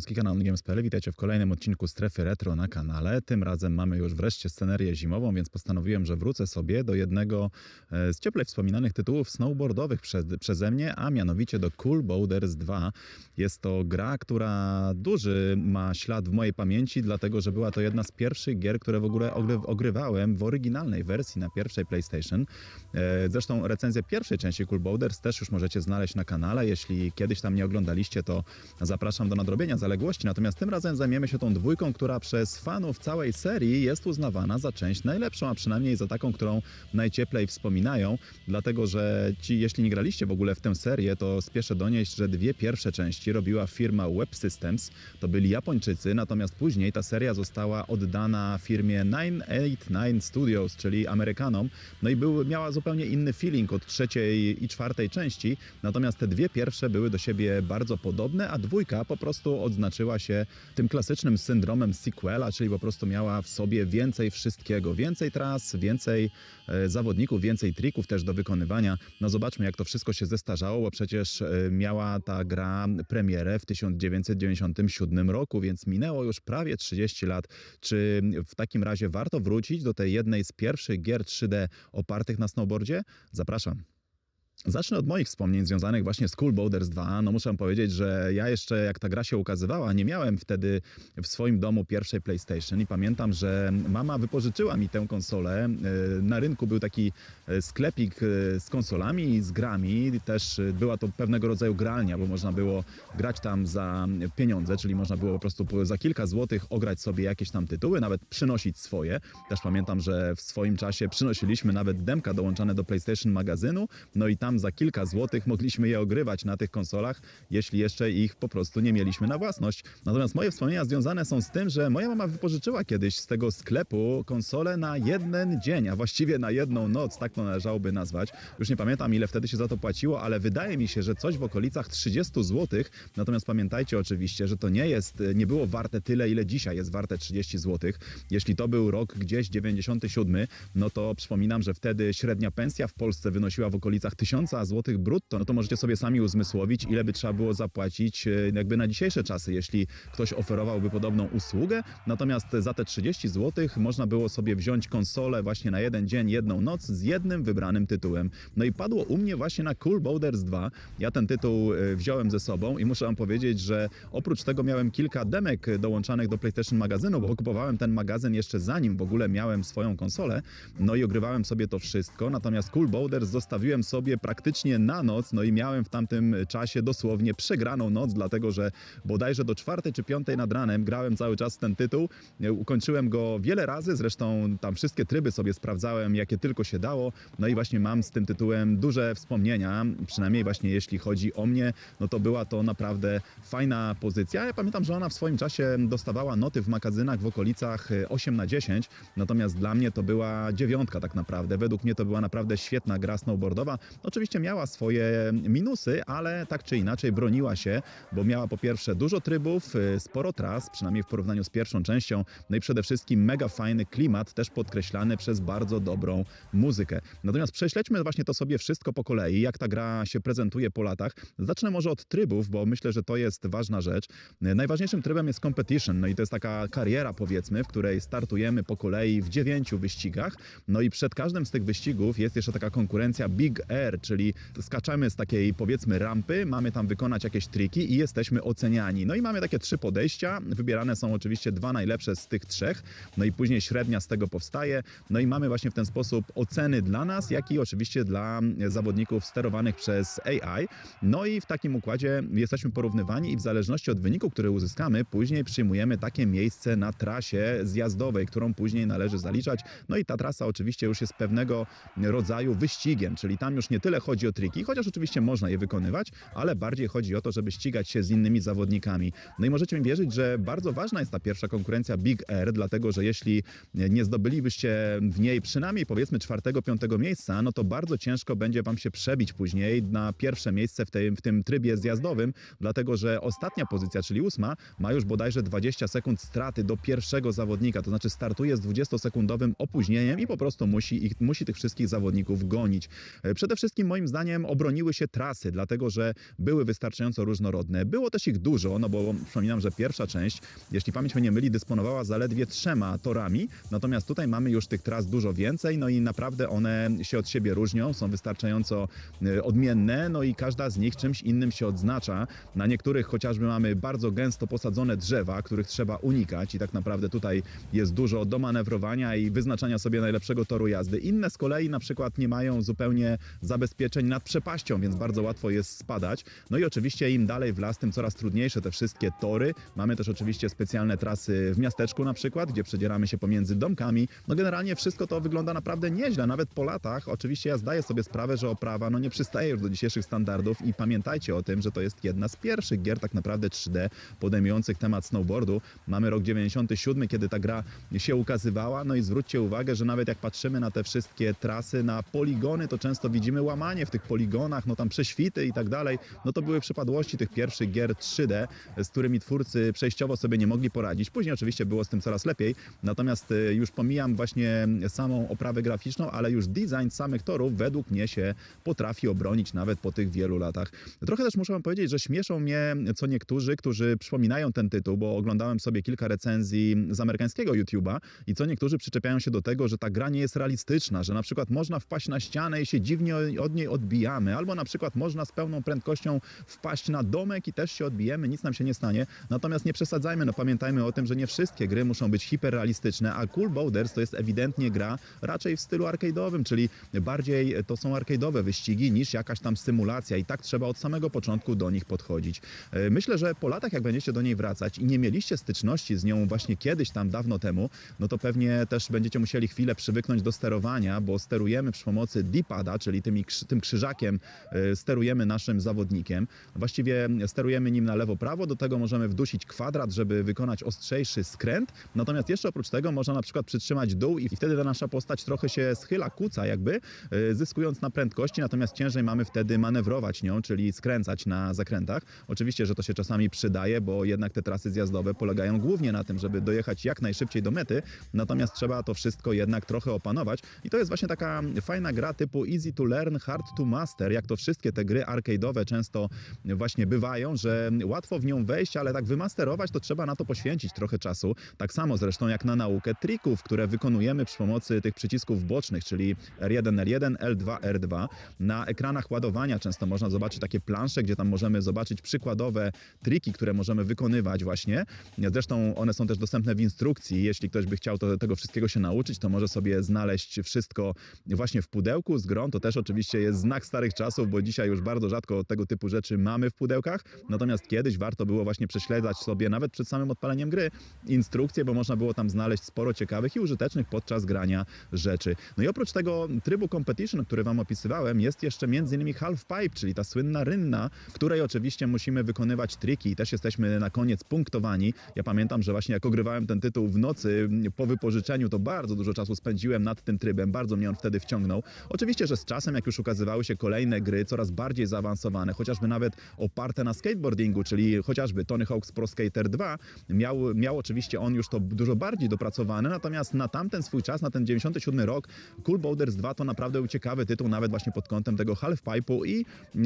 Gąski, kanał Games.pl. Witajcie w kolejnym odcinku Strefy Retro na kanale. Tym razem mamy już wreszcie scenerię zimową, więc postanowiłem, że wrócę sobie do jednego e, z cieplej wspominanych tytułów snowboardowych prze, przeze mnie, a mianowicie do Cool Boulder's 2. Jest to gra, która duży ma ślad w mojej pamięci, dlatego że była to jedna z pierwszych gier, które w ogóle ogry- ogrywałem w oryginalnej wersji na pierwszej PlayStation. E, Zresztą recenzję pierwszej części Cool Boulder's też już możecie znaleźć na kanale. Jeśli kiedyś tam nie oglądaliście, to zapraszam do nadrobienia Natomiast tym razem zajmiemy się tą dwójką, która przez fanów całej serii jest uznawana za część najlepszą, a przynajmniej za taką, którą najcieplej wspominają. Dlatego, że ci, jeśli nie graliście w ogóle w tę serię, to spieszę donieść, że dwie pierwsze części robiła firma Web Systems. To byli Japończycy, natomiast później ta seria została oddana firmie 989 Studios, czyli Amerykanom. No i był, miała zupełnie inny feeling od trzeciej i czwartej części. Natomiast te dwie pierwsze były do siebie bardzo podobne, a dwójka po prostu odznaczyła się tym klasycznym syndromem sequela, czyli po prostu miała w sobie więcej wszystkiego, więcej tras, więcej e, zawodników, więcej trików też do wykonywania. No zobaczmy, jak to wszystko się zestarzało, bo przecież e, miała ta gra premierę w 1997 roku, więc minęło już prawie 30 lat. Czy w takim razie warto wrócić do tej jednej z pierwszych gier 3D opartych na snowboardzie? Zapraszam. Zacznę od moich wspomnień związanych właśnie z Cool Boulder's 2. No muszę powiedzieć, że ja jeszcze jak ta gra się ukazywała, nie miałem wtedy w swoim domu pierwszej PlayStation i pamiętam, że mama wypożyczyła mi tę konsolę. E, Na rynku był taki e, sklepik e, z konsolami i z grami. Też była to pewnego rodzaju gralnia, bo można było grać tam za pieniądze, czyli można było po prostu za kilka złotych ograć sobie jakieś tam tytuły, nawet przynosić swoje. Też pamiętam, że w swoim czasie przynosiliśmy nawet demka dołączane do PlayStation magazynu, no i tam za kilka złotych mogliśmy je ogrywać na tych konsolach, jeśli jeszcze ich po prostu nie mieliśmy na własność. Natomiast moje wspomnienia związane są z tym, że moja mama wypożyczyła kiedyś z tego sklepu konsolę na jeden dzień, a właściwie na jedną noc, tak to należałoby nazwać. Już nie pamiętam, ile wtedy się za to płaciło, ale wydaje mi się, że coś w okolicach 30 zł. Natomiast pamiętajcie oczywiście, że to nie jest, nie było warte tyle, ile dzisiaj jest warte 30 zł. Jeśli to był rok gdzieś 97, no to przypominam, że wtedy średnia pensja w Polsce wynosiła w okolicach 1000 zł brutto. No to możecie sobie sami uzmysłowić, ile by trzeba było zapłacić e, jakby na dzisiejsze czasy, jeśli ktoś oferowałby podobną usługę. Natomiast za te 30 zł można było sobie wziąć konsolę właśnie na jeden dzień, jedną noc z jednym wybranym tytułem. No i padło u mnie właśnie na Cool Boulder's 2. Ja ten tytuł e, wziąłem ze sobą i muszę wam powiedzieć, że oprócz tego miałem kilka demek dołączanych do PlayStation magazynu, bo kupowałem ten magazyn jeszcze zanim w ogóle miałem swoją konsolę. No i ogrywałem sobie to wszystko. Natomiast Cool Boulders zostawiłem sobie praktycznie na noc, no i miałem w tamtym czasie dosłownie przegraną noc, dlatego że bodajże do czwartej czy piątej nad ranem grałem cały czas ten tytuł. E, Ukończyłem go wiele razy, zresztą tam wszystkie tryby sobie sprawdzałem, jakie tylko się dało. No i właśnie mam z tym tytułem duże wspomnienia, przynajmniej właśnie jeśli chodzi o mnie, no to była to naprawdę fajna pozycja. Ja pamiętam, że ona w swoim czasie dostawała noty w magazynach w okolicach e, 8 na 10, natomiast dla mnie to była dziewiątka tak naprawdę. Według mnie to była naprawdę świetna gra snowboardowa. Oczywiście miała swoje minusy, ale tak czy inaczej broniła się, bo miała po pierwsze dużo trybów, y, sporo tras, przynajmniej w porównaniu z pierwszą częścią, no i przede wszystkim mega fajny klimat, też podkreślany przez bardzo dobrą muzykę. Natomiast prześledźmy właśnie to sobie wszystko po kolei, jak ta gra się prezentuje po latach. Zacznę może od trybów, bo myślę, że to jest ważna rzecz. Y, Najważniejszym trybem jest competition, no i to jest taka kariera powiedzmy, w której startujemy po kolei w dziewięciu wyścigach, no i przed każdym z tych wyścigów jest jeszcze taka konkurencja Big Air, czyli skaczemy z takiej powiedzmy rampy, mamy tam wykonać jakieś triki i jesteśmy oceniani. No i mamy takie trzy podejścia, wybierane są oczywiście dwa najlepsze z tych trzech, no i później średnia z tego powstaje, no i mamy właśnie w ten sposób oceny dla nas, jak i oczywiście dla zawodników sterowanych przez AI. No i w takim układzie jesteśmy porównywani i w zależności od wyniku, który uzyskamy, później przyjmujemy takie miejsce na trasie zjazdowej, którą później należy zaliczać. No i ta trasa oczywiście już jest pewnego rodzaju wyścigiem, czyli tam już nie tyle chodzi o triki, chociaż oczywiście można je wykonywać, ale bardziej chodzi o to, żeby ścigać się z innymi zawodnikami. No i możecie mi wierzyć, że bardzo ważna jest ta pierwsza konkurencja Big Air, dlatego że jeśli nie zdobylibyście w niej przynajmniej powiedzmy czwartego, piątego miejsca, no to bardzo ciężko będzie wam się przebić później na pierwsze miejsce w, tej, w tym trybie zjazdowym, dlatego że ostatnia pozycja, czyli ósma, ma już bodajże 20 sekund straty do pierwszego zawodnika, to znaczy startuje z 20-sekundowym opóźnieniem i po prostu musi, ich, musi tych wszystkich zawodników gonić. E, Przede wszystkim wszystkim moim zdaniem obroniły się trasy, dlatego że były wystarczająco różnorodne. Było też ich dużo, no bo przypominam, że pierwsza część, jeśli pamięć mnie nie myli, dysponowała zaledwie trzema torami, natomiast tutaj mamy już tych tras dużo więcej, no i naprawdę one się od siebie różnią, są wystarczająco e, odmienne, no i każda z nich czymś innym się odznacza. Na niektórych chociażby mamy bardzo gęsto posadzone drzewa, których trzeba unikać i tak naprawdę tutaj jest dużo do manewrowania i wyznaczania sobie najlepszego toru jazdy. Inne z kolei na przykład nie mają zupełnie zabezpieczeń nad przepaścią, więc bardzo łatwo jest spadać. No i oczywiście im dalej w las, tym coraz trudniejsze te wszystkie tory. Mamy też oczywiście specjalne trasy w miasteczku na przykład, gdzie przedzieramy się pomiędzy domkami. No generalnie wszystko to wygląda naprawdę nieźle, nawet po latach. Oczywiście ja zdaję sobie sprawę, że oprawa no nie przystaje już do dzisiejszych standardów i pamiętajcie o tym, że to jest jedna z pierwszych gier tak naprawdę 3D podejmujących temat snowboardu. Mamy rok 97, kiedy ta gra się ukazywała, no i zwróćcie uwagę, że nawet jak patrzymy na te wszystkie trasy, na poligony, to często widzimy łamanie w tych poligonach, no tam prześwity i tak dalej. No to były przypadłości tych pierwszych gier 3D, z którymi twórcy przejściowo sobie nie mogli poradzić. Później oczywiście było z tym coraz lepiej, natomiast y, już pomijam właśnie samą oprawę graficzną, ale już design samych torów według mnie się potrafi obronić nawet po tych wielu latach. Trochę też muszę wam powiedzieć, że śmieszą mnie co niektórzy, którzy przypominają ten tytuł, bo oglądałem sobie kilka recenzji z amerykańskiego YouTube'a i co niektórzy przyczepiają się do tego, że ta gra nie jest realistyczna, że na przykład można wpaść na ścianę i się dziwnie od niej odbijamy, albo na przykład można z pełną prędkością wpaść na domek i też się odbijemy, nic nam się nie stanie. Natomiast nie przesadzajmy, no pamiętajmy o tym, że nie wszystkie gry muszą być hiperrealistyczne, a Cool Boulder's to jest ewidentnie gra raczej w stylu arcade'owym, czyli bardziej to są arcade'owe wyścigi niż jakaś tam symulacja i tak trzeba od samego początku do nich podchodzić. E, Myślę, że po latach jak będziecie do niej wracać i nie mieliście styczności z nią właśnie kiedyś tam dawno temu, no to pewnie też będziecie musieli chwilę przywyknąć do sterowania, bo sterujemy przy pomocy D-pada, czyli tymi, tym krzyżakiem e, sterujemy naszym zawodnikiem. Właściwie sterujemy nim na lewo-prawo, do tego możemy wdusić kwadrat, żeby wykonać ostrzejszy skręt. Natomiast jeszcze oprócz tego można na przykład przytrzymać dół i wtedy ta nasza postać trochę się schyla, kuca jakby, e, zyskując na prędkości, natomiast ciężej mamy wtedy manewrować nią, czyli skręcać na zakrętach. Oczywiście, że to się czasami przydaje, bo jednak te trasy zjazdowe polegają głównie na tym, żeby dojechać jak najszybciej do mety, natomiast trzeba to wszystko jednak trochę opanować i to jest właśnie taka fajna gra typu easy to learn, hard to master, jak to wszystkie te gry arcade'owe często właśnie bywają, że łatwo w nią wejść, ale tak wymasterować to trzeba na to poświęcić trochę czasu. Tak samo zresztą jak na naukę trików, które wykonujemy przy pomocy tych przycisków bocznych, czyli R1, R1, L2, R2. Na ekranach ładowania często można zobaczyć takie plansze, gdzie tam możemy zobaczyć przykładowe triki, które możemy wykonywać właśnie. Zresztą one są też dostępne w instrukcji. Jeśli ktoś by chciał to, tego wszystkiego się nauczyć, to może sobie znaleźć wszystko właśnie w pudełku z grą. To też oczywiście jest znak starych czasów, bo dzisiaj już bardzo rzadko tego typu rzeczy mamy w pudełkach. Natomiast kiedyś warto było właśnie prześledzać sobie nawet przed samym odpaleniem gry instrukcje, bo można było tam znaleźć sporo ciekawych i użytecznych podczas grania rzeczy. No i oprócz tego trybu competition, który wam opisywałem, jest jeszcze m.in. half pipe, czyli ta słynna rynna, w której oczywiście musimy wykonywać triki i też jesteśmy na koniec punktowani. Ja pamiętam, że właśnie jak ogrywałem ten tytuł w nocy po wypożyczeniu, to bardzo dużo czasu spędziłem nad tym trybem, bardzo mnie on wtedy wciągnął. Oczywiście, że z czasem, jak już ukazywały się kolejne gry, coraz bardziej zaawansowane, chociażby nawet oparte na skateboardingu, czyli chociażby Tony Hawk's Pro Skater 2, miał, miał oczywiście on już to dużo bardziej dopracowane, natomiast na tamten swój czas, na ten 97 rok, Cool Boulder's 2 to naprawdę był ciekawy tytuł, nawet właśnie pod kątem tego halfpipe'u i e,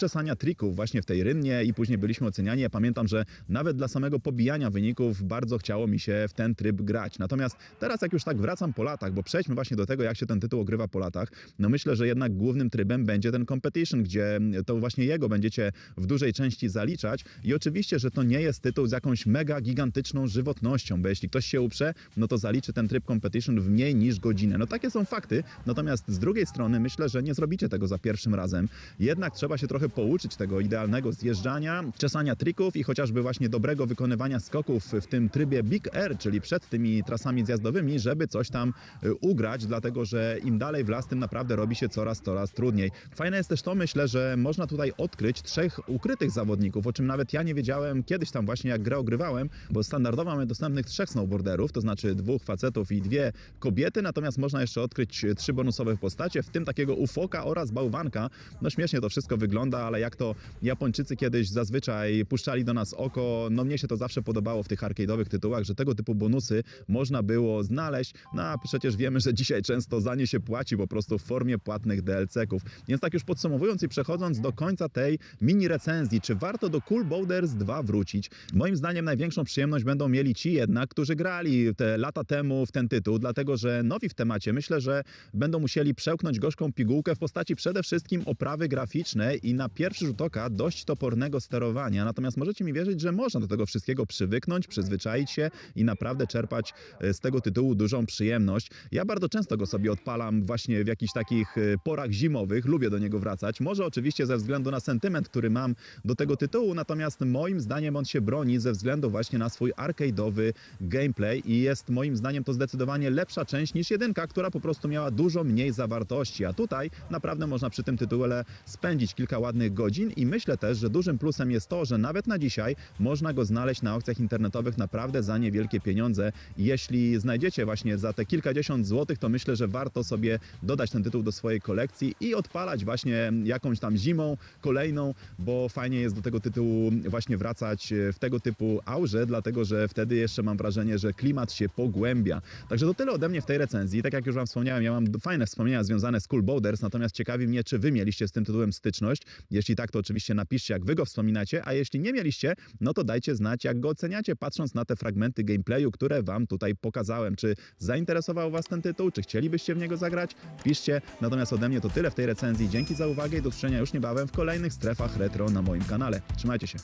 czesania trików właśnie w tej rynnie i później byliśmy oceniani. Ja pamiętam, że nawet dla samego pobijania wyników bardzo chciało mi się w ten tryb grać. Natomiast teraz jak już tak wracam po latach, bo przejdźmy właśnie do tego, jak się ten tytuł ogrywa po latach, no myślę, że jednak głównym trybem będzie ten competition, gdzie to właśnie jego będziecie w dużej części zaliczać i oczywiście, że to nie jest tytuł z jakąś mega gigantyczną żywotnością, bo jeśli ktoś się uprze, no to zaliczy ten tryb competition w mniej niż godzinę. No takie są fakty, natomiast z drugiej strony myślę, że nie zrobicie tego za pierwszym razem. Jednak trzeba się trochę pouczyć tego idealnego zjeżdżania, czesania trików i chociażby właśnie dobrego wykonywania skoków w tym trybie Big Air, czyli przed tymi trasami zjazdowymi, żeby coś tam y, ugrać, dlatego że im dalej w las, tym naprawdę robi się coraz, coraz trudniej. Fajne jest też to, myślę, że można tutaj odkryć trzech ukrytych zawodników, o czym nawet ja nie wiedziałem kiedyś tam właśnie jak grę ogrywałem, bo standardowo mamy dostępnych trzech snowboarderów, to znaczy dwóch facetów i dwie kobiety, natomiast można jeszcze odkryć trzy bonusowe postacie, w tym takiego ufoka oraz bałwanka. No śmiesznie to wszystko wygląda, ale jak to Japończycy kiedyś zazwyczaj puszczali do nas oko, no mnie się to zawsze podobało w tych arcade'owych tytułach, że tego typu bonusy można było znaleźć, no a przecież wiemy, że dzisiaj często za nie się płaci po prostu w formie płatnych DLC. Więc tak już podsumowując i przechodząc do końca tej mini recenzji, czy warto do Cool Boulders 2 wrócić? Moim zdaniem największą przyjemność będą mieli ci jednak, którzy grali te lata temu w ten tytuł, dlatego że nowi w temacie myślę, że będą musieli przełknąć gorzką pigułkę w postaci przede wszystkim oprawy graficznej i na pierwszy rzut oka dość topornego sterowania. Natomiast możecie mi wierzyć, że można do tego wszystkiego przywyknąć, przyzwyczaić się i naprawdę czerpać e, z tego tytułu dużą przyjemność. Ja bardzo często go sobie odpalam właśnie w jakichś takich e, porach zimowych, lubię do niego wracać. Może oczywiście ze względu na sentyment, który mam do tego tytułu, natomiast moim zdaniem on się broni ze względu właśnie na swój arcade'owy gameplay i jest moim zdaniem to zdecydowanie lepsza część niż jedynka, która po prostu miała dużo mniej zawartości, a tutaj naprawdę można przy tym tytule spędzić kilka ładnych godzin i myślę też, że dużym plusem jest to, że nawet na dzisiaj można go znaleźć na aukcjach internetowych naprawdę za niewielkie pieniądze. Jeśli znajdziecie właśnie za te kilkadziesiąt złotych, to myślę, że warto sobie dodać ten tytuł do swojej kolekcji i odpalać właśnie jakąś tam zimą kolejną, bo fajnie jest do tego tytułu właśnie wracać w tego typu aurze, dlatego że wtedy jeszcze mam wrażenie, że klimat się pogłębia. Także to tyle ode mnie w tej recenzji. Tak jak już Wam wspomniałem, ja mam fajne wspomnienia związane z Cool Boulders, natomiast ciekawi mnie, czy Wy mieliście z tym tytułem styczność. Jeśli tak, to oczywiście napiszcie, jak Wy go wspominacie, a jeśli nie mieliście, no to dajcie znać, jak go oceniacie, patrząc na te fragmenty gameplayu, które Wam tutaj pokazałem. Czy zainteresował Was ten tytuł, czy chcielibyście w niego zagrać? Piszcie. Natomiast ode mnie to tyle w tej recenzji. Dzięki za uwagę i do usłyszenia już niebawem w kolejnych strefach retro na moim kanale. Trzymajcie się.